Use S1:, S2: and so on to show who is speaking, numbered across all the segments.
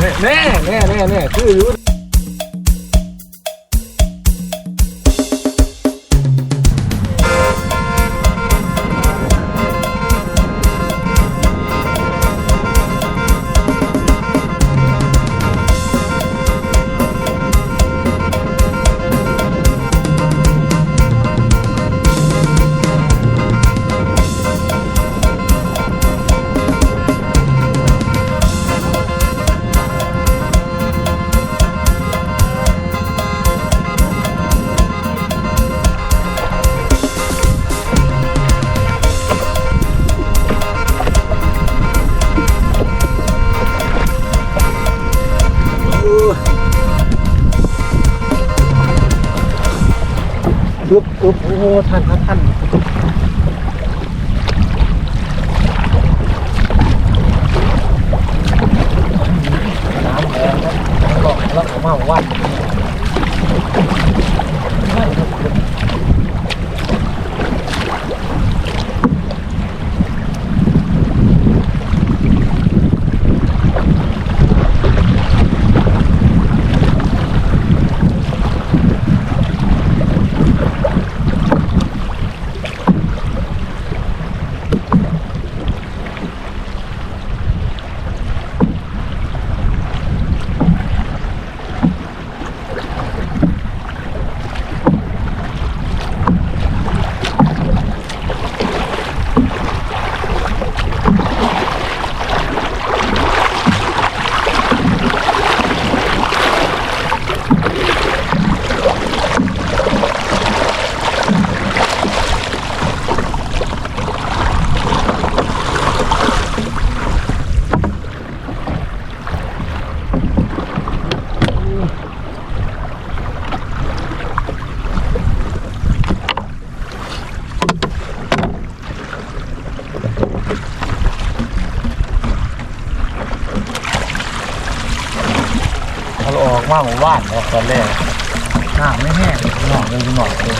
S1: แน่แน่แน่แน่คืออยู่ ท่านครับท่านน้ำแรงครับก็แล้วออกมาวัน ตอนแรกน้ำไม่แห้งหนองเลยหนองเลย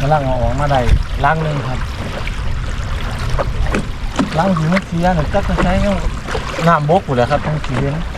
S1: กำลังเอาออกมาได้ล้างหนึ่งครับล้างสีไม่เสียหรือจักจะใช้ก็น้ำบกอยู่แล้วครับทั้งเสียงเ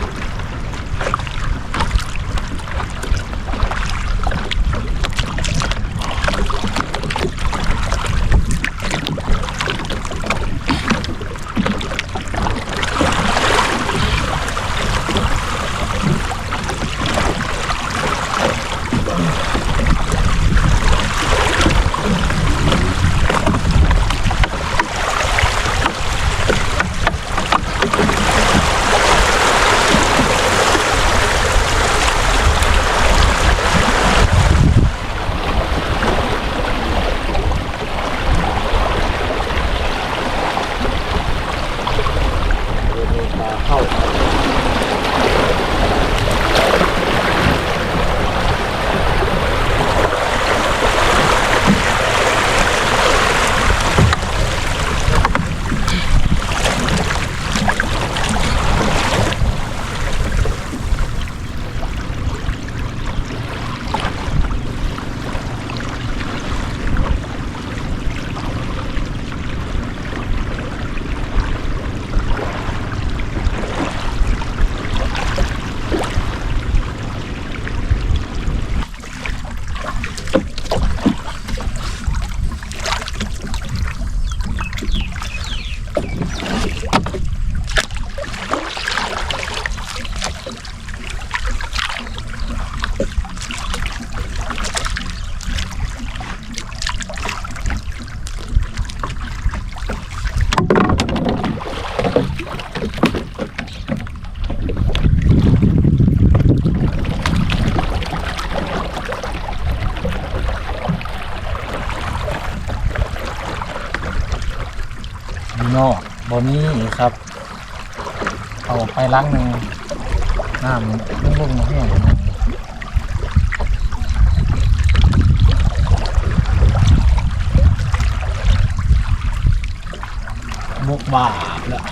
S1: นอกบนนี้ครับ เอาไปล้างหนึ่งน้ำลุ่มๆมแห้งบกบาบแล้ว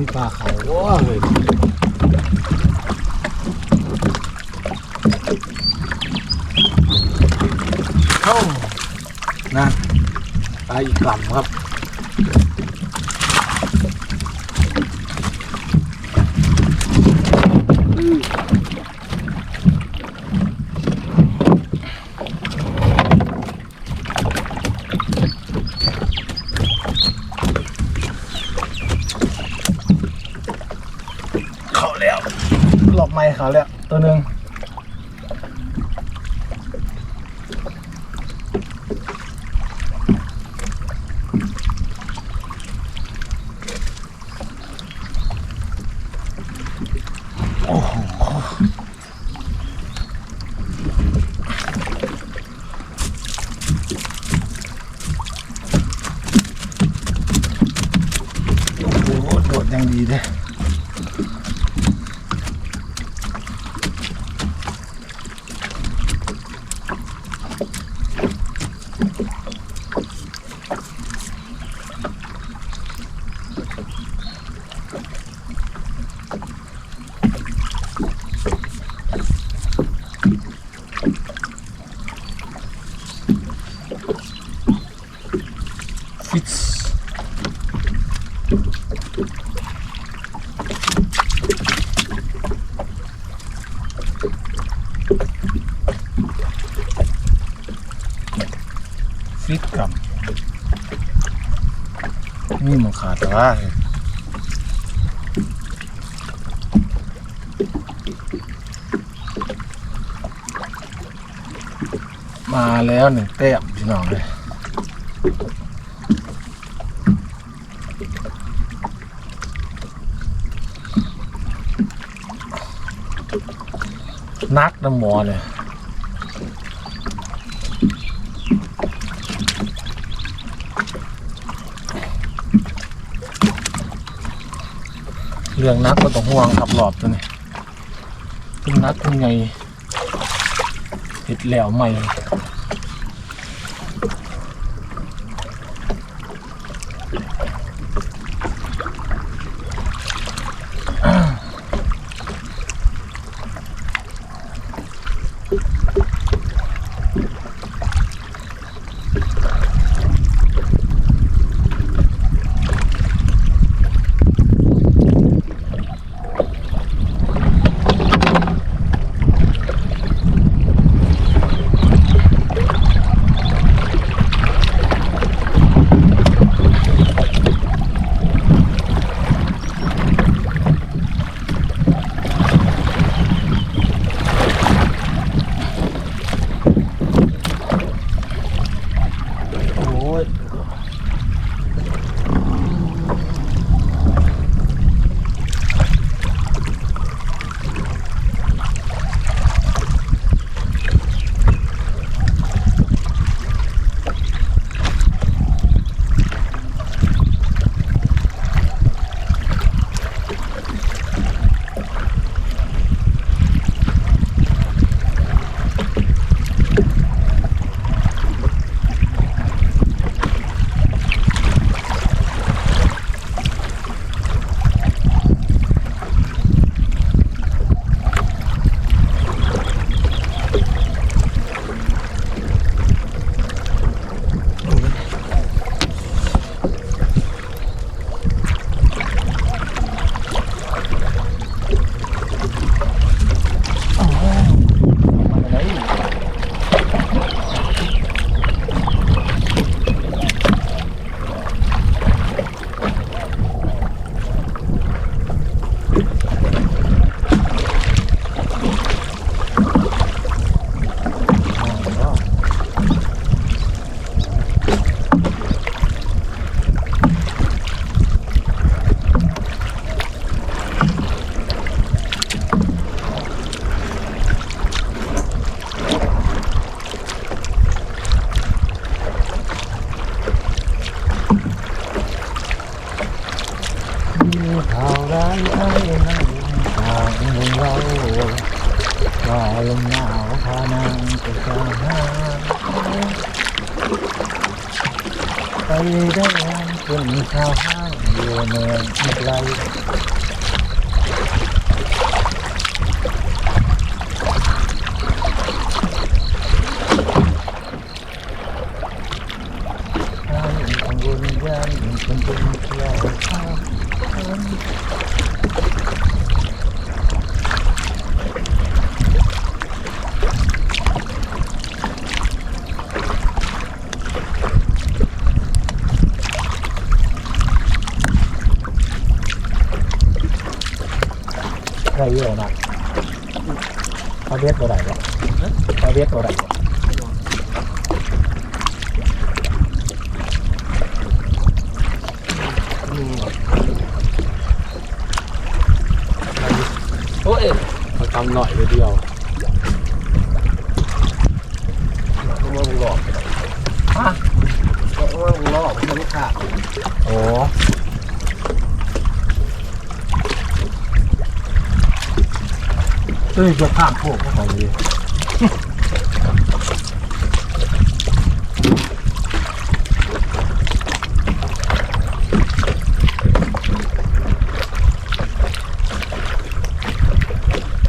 S1: มี ปลาเขาว้าเลยเข้านะปลาอีกกล่ำครับ เขาแล้วหลบไม้เขาแล้วตัวหนึ่งโอ้โหโอ้โหโดด ยังดีเลย ฟิตฟิตกับนี่มันขาดแต่ว่า มาแล้วหนึ่งแต้มพี่น้องเลยนักน้ำหมอเนี่ยเรื่องนักก็ต้องห่วงครับหลอบตัวนี้ขึ้นนักขึ้นไง เห็ดแล้วใหม่ ข้าวห้างอยู่เมืองอีกไลข้างกังวลยันคนเป็นเที่ยวข้าง ใครเยอะมากเขาเวียดตัวไหนวะเขาเวียดตัวไหนวะ
S2: โอ้ยเขาทำหน่อยเดียวต้องว่ามึงหลอก
S1: ฮะ
S2: ต้องว่ามึงหลอกมันไม่ขาด
S1: โอ้ เฮ้ยจะข้ามโคกเขาไปเลย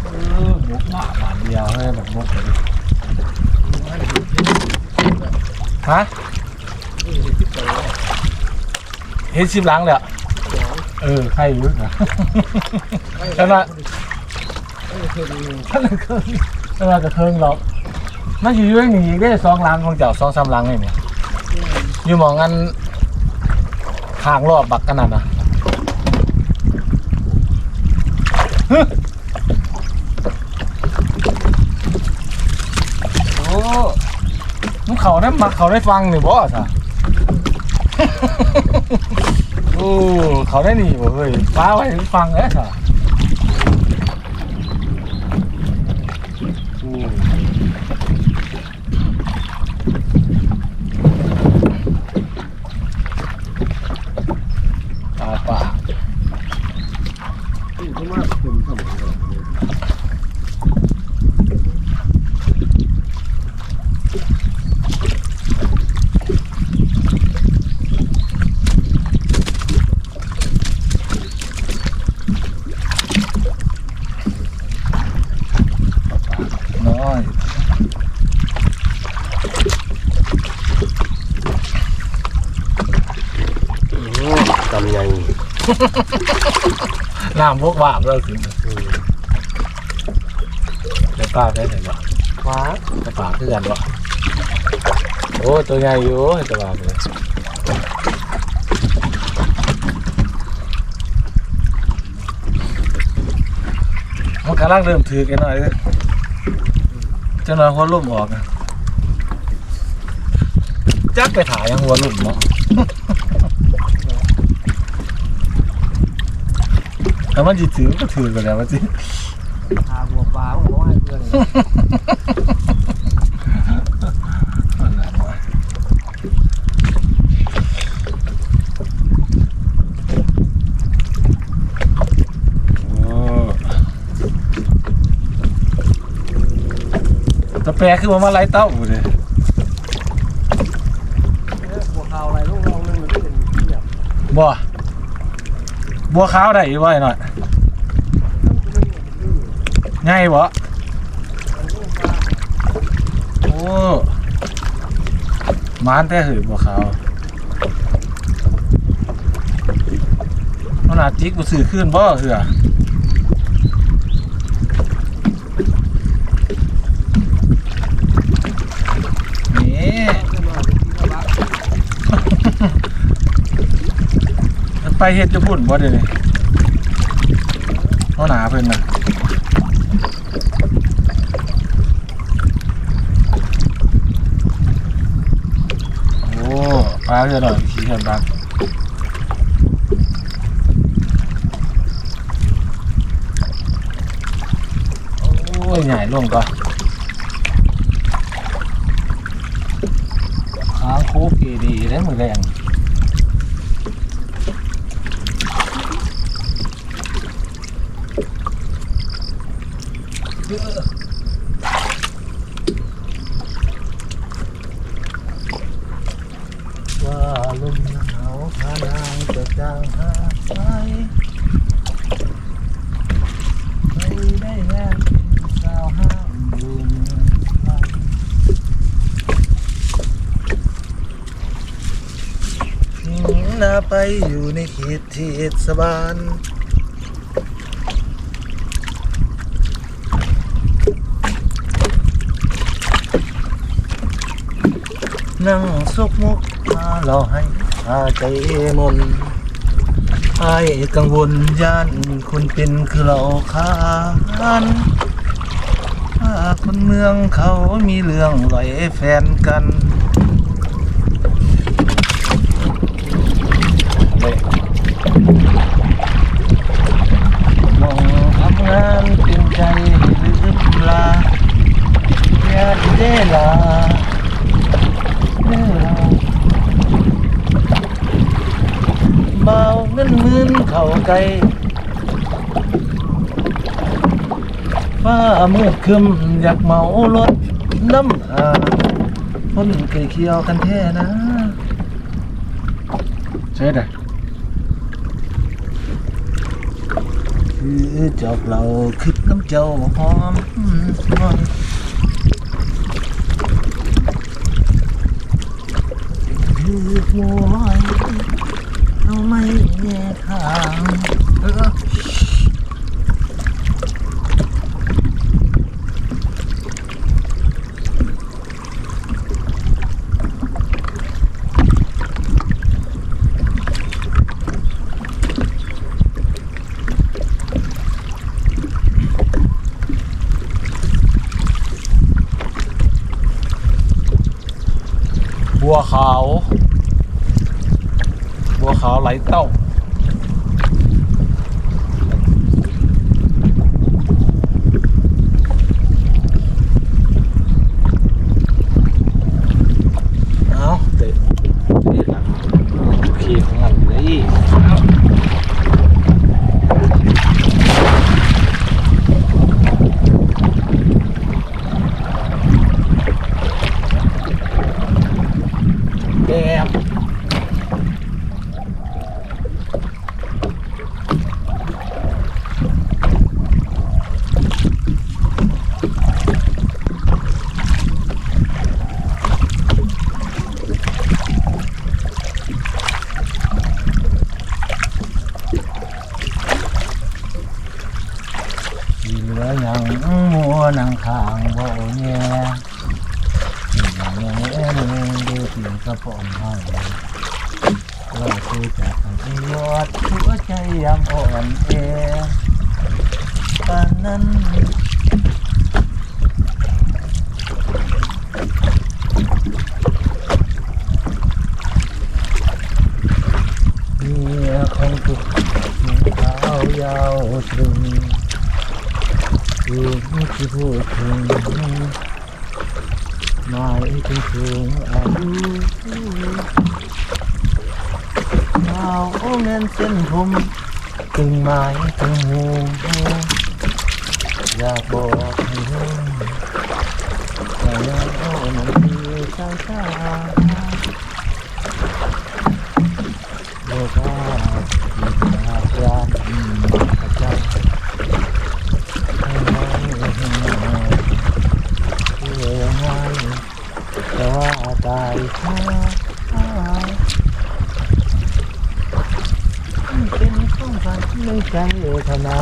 S1: เออหมกหมาบาทเดียวให้แบบหมกเลยฮะเห็นสิบหลังเลยอะเออใครอยุ่นะแล้วน่ะ ท่านเคยแล้วน่ะจะเคิงหรอกมันอยู่อยังหนีได้สองหลังของเจ้าสองสามหลังเลยเนี่ยอยู่หมองกันทางรอบบักกันนั่นนะฮึโอ้มันเขาได้มักเขาได้ฟังนี่บ่สะโอ้เขาได้หนีบ่เฮ้ยฟ้าไว้ฟังแล้วค่ะอืมตาป่า
S2: เขามากคุณทำ
S1: น้อย
S2: ทำไง
S1: น้ำพวกบาปเราสิแต่ป้าได้ไหนวะ
S2: ฟ้า
S1: แต่ป่าคือกันวะโอ้ตัวใหญ่อยู่แต่ว่าเลยมันกำลังเริ่มถือกันหน่อยเลยเจ้าหน้าหัวลุ่มออกอะจักไปถ่ายยังหัวลุ่มเนาะ แต่มันจิถือก็ถือกันแล้วมันจิ
S2: หาบัวปลาผมบอกให้เพื่อน
S1: ตะแปรคือว่ามาไล่เต้าเลย
S2: บัวขาวอะไรลูกลองนึงมันก็เป็นเนี่ย
S1: บัวบัวขาวได้อยู่บ่อยหน่อย ง่ายบ่โอ้มานแต่หือบัวขาวมันอาจิกบ่ซื้อขึ้นบ่เหือนี่มันไปเฮ็ดจะพุ่นบ่เดี๋ยวนี้เขาหนาเพิ่นน่ะโอ้ ปลาจะหน่อยขี้เห็นบ้างโอ้ยใหญ่ลงก็างโคกดีๆได้มือแรง ลมหนาวหานางจะจางหายไม่ได้แน่เป็นสาวห้ามดูเมืองไทยหนูาไปอยู่ในเขตเทศบานนั่งสุกมุก ราให้พาใจมนไอ้กังวลย่านคนเป็นคือเราคานถ้าคนเมืองเขามีเรื่องไหลแฟนกันเลยมองทำงานเป็นใจลืมลาญาติเดลา เบาเงินหมื่นเข้า ไกลฟ้ามืดครึมอยากเมารถน้ำหาคนเกยเคียวกันแท้นะใช่ไหมคือจอกเราคิดน้ำเจ้าหอมหน่อยคือหัวเราไม่แยกทางเออ บัวขาว บัวขาวไหลเต้า เอาเตะเตะหลังขี่ของมันเลยเอาแดม ที่เหลือยังมัวนังทางบ่แย่ยังแย่ดูถึงกระป๋องให้เราคือจากทางยอดหัวใจยามอ่อนแอปานนั้นเมียของตุกเท้ายาวตรึง คือที่พูดถึงหมายถึงสูงอายุยาวโอเงินเส้นผมตึงไม้ตึงหูอยากบอกให้รู้แต่ยังโอ้มันคือสายตาบอกว่า ในใจธนา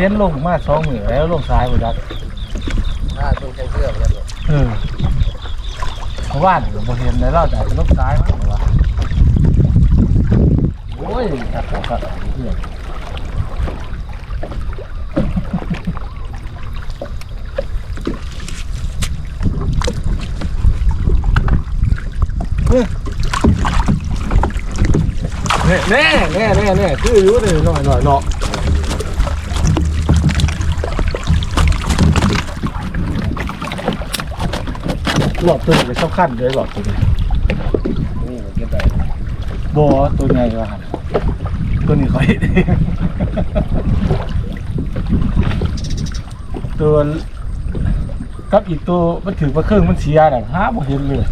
S1: เห็นลงมาสองมือแล้วลงซ้ายบ่จัก
S2: ถ้าต้นแกงเสื้อเหมือนกัน
S1: เออเพราะว่าเดี๋ยวโมเห็นแล้วเราจะลงซ้ายมั้งหรือวะโอ้ยตัดตัดตัดเพื่อนแน่แน่แน่แน่แน่คืออยู่เลยหน่อยหน่อยเนาะ หลอดตัวนี้เป็นสำคัญเลยหลอดตัวนี้
S2: นี่มันเก็บได้
S1: บอตัวใหญ่กว่าหั่นตัวนี้เขาเห็นเองตัวกับอีกตัวมันถือว่าเครื่องมันเสียน่ะหาบ่เห็นเลย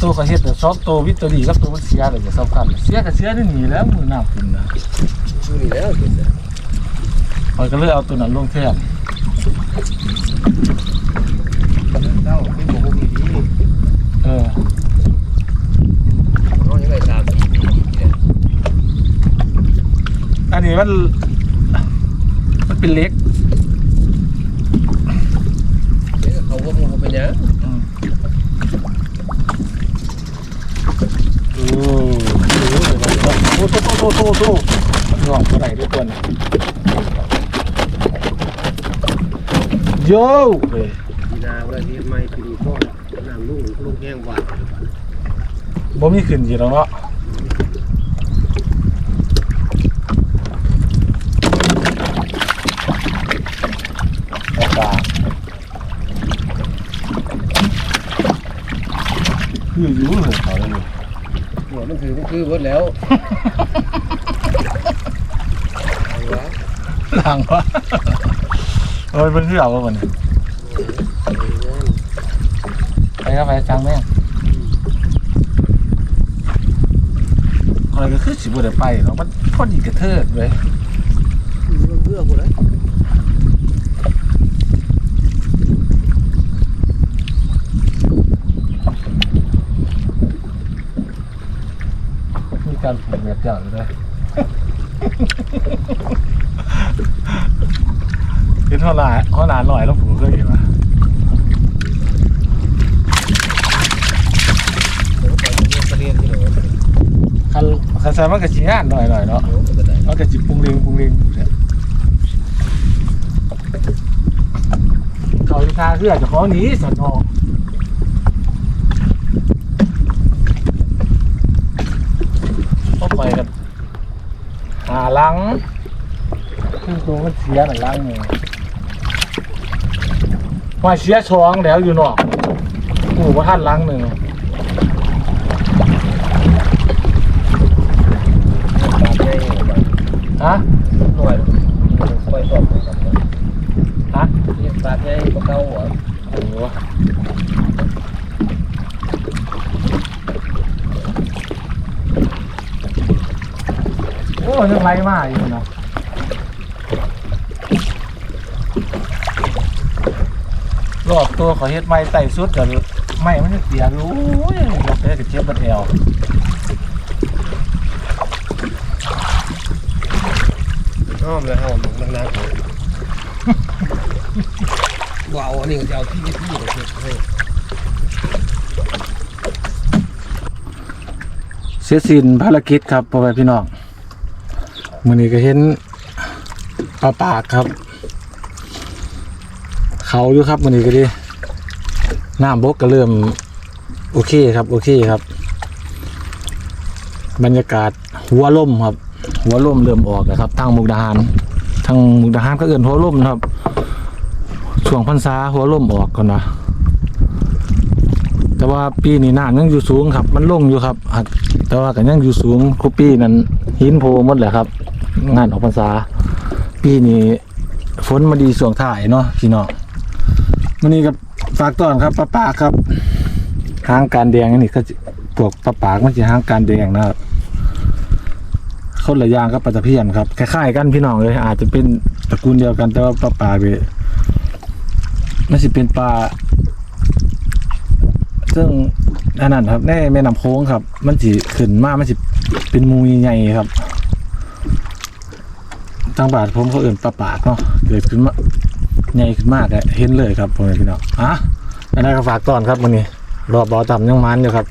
S1: ตัวเขาเห็นแต่ซอฟตัววิตตัวดีกับตัวมันเสียเลยจะสำคัญเสียก็เสียนี่หนีแล้วมือน้ำขึ้นนะ
S2: ดูนี่แล้วเก็บได้
S1: คอยก็เลยเอาตัวนั้นลงแทน
S2: เต้าที่ผมมีดี
S1: เออ
S2: น้องยังไงสามสี่ปีเนี่ย
S1: อั นนี้มัน มันเป็นเล็ก
S2: เดี๋ยวเขาว่ามันเป็นยัง
S1: อืมโอ้โหโอ้โหโอ้โหโอ้โหโอ้โหลองเท่าไหร่ด้วยตัวนี้โย่เว้ย
S2: ปีนาเวลาที่ไม่ปีนี้ก็น้ำลุ่งลุ่งแห้งหวาน
S1: บ่มีขึ้นอยู่แล้วเนาะ อากาศคืออยู่เลยเขาเลย
S2: หัวมันถือมันคือเบิดแล้วเอาวะ
S1: หลังวะเอ้ยมันคือเอาวะมันยไปก็ไปจังแม่งอะไรก็คือสิบ่ได้ไปเนาะมันพอดีกระเทิดเว้ย
S2: มันเบื่อกูเลย
S1: มี การผูกแบบเจ้าอยู่ด้วยเห็นเท่าไหร่เท่าไหร่หน่อยแล้วผูกก็เห็นปะ
S2: เดี๋ยวไปเรียนเรียนที่ไหน
S1: คันคันใส่มันก็สิงานหน่อยๆเนาะ
S2: โอ้ก็ได้
S1: มันก็สิปรุงเริงปรุงเริงอยู่เนี่ยเขาอยู่ทางเรือเจะของหนีสันออกก็ไปกันหา ลังขึ้นตัวมันเสียหน่ะลังหนึ่งว่าเสียสองแล้วอยู่นอกหมู่ว่าท่านลังหนึ่ง
S2: ปาดให้ไป
S1: ฮะ
S2: หน่อยค่อยสอบครับ
S1: ฮะ
S2: นี่ปาดให้บ่เข้าหัว
S1: โอ้โหโอ้ ยังไรมากอยู่เนาะรอบตัวเขาเฮ็ดไม้ไต่สุดกับไม้มันจะเสียรู้ยบอกเลยกับเจ็บบัดเอว
S2: อ้อมแล้วเฮามันนักๆว้าวอันนี้ก็จะเอาที่ที่ที่เลยเฮ้ย
S1: เสียสินภารกิจครับพ่อแม่พี่น้อง มื้อนี้ก็เห็นปลาปากครับ เขาอยู่ครับมื้อนี้ก็ดีน้ำบกก็เริ่มโอเคครับโอเคครับ บรรยากาศหัวล่มครับ หัวล่มเริ่มออกนะครับทางมุกดาหารทางมุกดาหารก็เอื่นหัวล่มนะครับช่วงพรรษาหัวล่มออกก่อนนะแต่ว่าปีนี้น้ำยังอยู่สูงครับ มันลงอยู่ครับแต่ว่าก็ยังอยู่สูงคุปีนั้นหินโพหมดแหละครับ งานออกพรรษา ปีนี้ฝนมาดีส่วงถ่ายเนาะพี่น้องวันนี้กับฝากต้อนครับป้าปากครับหางการแดงอันนี่ก็พวกป้าปากมันจะหางการแดงนะครับคนละอย่างกับปลาตะเพียนครับคล้ายๆกันพี่น้องเลย อาจจะเป็นตระกูลเดียวกันแต่ว่าป้าปากเลยมันสิเป็นปลาซึ่งอันนั้นครับในแม่น้ำโค้งครับ มันสิขึ้นมามันสิเป็นมูใหญ่ครับ ทางบาทผมเขาเอื่นปลาปากเนาะเกิดขึ้นมาใหญ่ขึ้นมากอะเห็นเลยครับพ่อแม่พี่น้องอะอันนั้นก็ฝากตอนครับวันนี้รอบอต่ำยังมันอยู่ครับ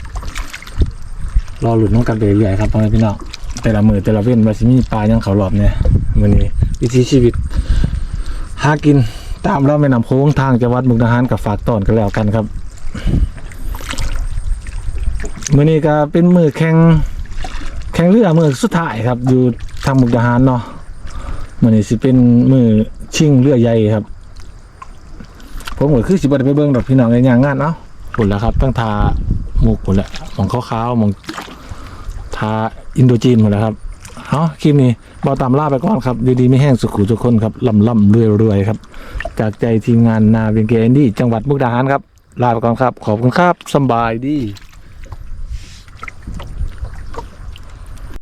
S1: รอหลุดน้องกันเรื่อยครับพ่อแม่พี่น้องแต่ละมือแต่ละเว้นว่าสิมีปลายังเขารอบเนี่ยวันนี้ วิถีชีวิตหากินตามเราแม่น้ำโค้งทางจังหวัดมุกดาหารกับฝากตอนกันแล้วกันครับมื่อนี้ก็เป็นมือแข่งแข่งเรือมือสุดท้ายครับ อยู่ทางมุกดาหารเนาะ มื่อนี้สิเป็นมือชิงเรือใหญ่ครับ ผมก็คือสิบได้ไปเบิ้งดอกพี่น้องในยางงานเนาะผลแล้วครับ ตั้งทาหมูกผลแล้วหมองขาวๆหมองทาอินโดจีนหมดแล้วครับเอาคลิปนี้บอตามล่าไปก่อนครับดีๆไม่แห้งสุขุทุกคนครับลำล่ำรวยรวยๆครับ จากใจทีมงานนาเวียงเกนดี้จังหวัดมุกดาหารครับลาไปก่อนครับ ขอบคุณครับสบายดี